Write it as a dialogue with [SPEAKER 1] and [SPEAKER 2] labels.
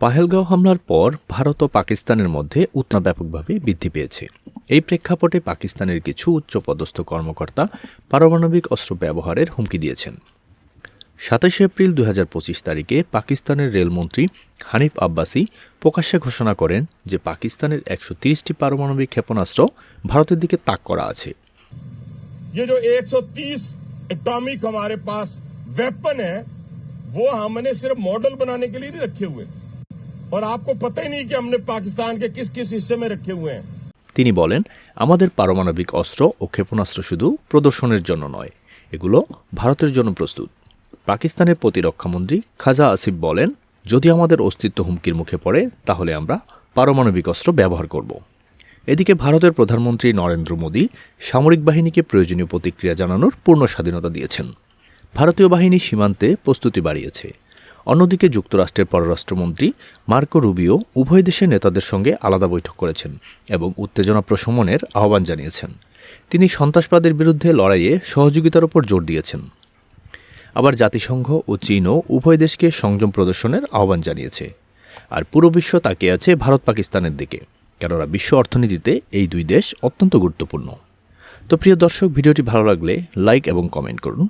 [SPEAKER 1] পাহেলগাঁও হামলার পর ভারত ও পাকিস্তানের মধ্যে উত্তাপ ব্যাপকভাবে বৃদ্ধি পেয়েছে এই প্রেক্ষাপটে পাকিস্তানের কিছু উচ্চপদস্থ কর্মকর্তা পারমাণবিক অস্ত্র ব্যবহারের হুমকি দিয়েছেন সাতাশে এপ্রিল দু তারিখে পাকিস্তানের রেলমন্ত্রী হানিফ আব্বাসি প্রকাশ্যে ঘোষণা করেন যে পাকিস্তানের একশো তিরিশটি পারমাণবিক ক্ষেপণাস্ত্র ভারতের দিকে তাক করা আছে
[SPEAKER 2] ये जो 130 एटॉमिक हमारे पास वेपन है वो हमने सिर्फ मॉडल बनाने के लिए नहीं रखे हुए और आपको पता ही नहीं कि हमने पाकिस्तान के किस किस हिस्से में रखे हुए हैं
[SPEAKER 1] তিনি বলেন আমাদের পারমাণবিক অস্ত্র ও ক্ষেপণাস্ত্র শুধু প্রদর্শনের জন্য নয় এগুলো ভারতের জন্য প্রস্তুত পাকিস্তানের প্রতিরক্ষামন্ত্রী খাজা আসিফ বলেন যদি আমাদের অস্তিত্ব হুমকির মুখে পড়ে তাহলে আমরা পারমাণবিক অস্ত্র ব্যবহার করব এদিকে ভারতের প্রধানমন্ত্রী নরেন্দ্র মোদী সামরিক বাহিনীকে প্রয়োজনীয় প্রতিক্রিয়া জানানোর পূর্ণ স্বাধীনতা দিয়েছেন ভারতীয় বাহিনী সীমান্তে প্রস্তুতি বাড়িয়েছে অন্যদিকে যুক্তরাষ্ট্রের পররাষ্ট্রমন্ত্রী মার্কো রুবিও উভয় দেশের নেতাদের সঙ্গে আলাদা বৈঠক করেছেন এবং উত্তেজনা প্রশমনের আহ্বান জানিয়েছেন। তিনি সন্ত্রাসবাদের বিরুদ্ধে লড়াইয়ে সহযোগিতার উপর জোর দিয়েছেন। আবার জাতিসংঘ ও চীনও উভয় দেশকে সংযম প্রদর্শনের আহ্বান জানিয়েছে। আর পুরো বিশ্ব তাকিয়ে আছে ভারত পাকিস্তানের দিকে, কেননা বিশ্ব অর্থনীতিতে এই দুই দেশ অত্যন্ত গুরুত্বপূর্ণ। তো প্রিয় দর্শক, ভিডিওটি ভালো লাগলে লাইক এবং কমেন্ট করুন।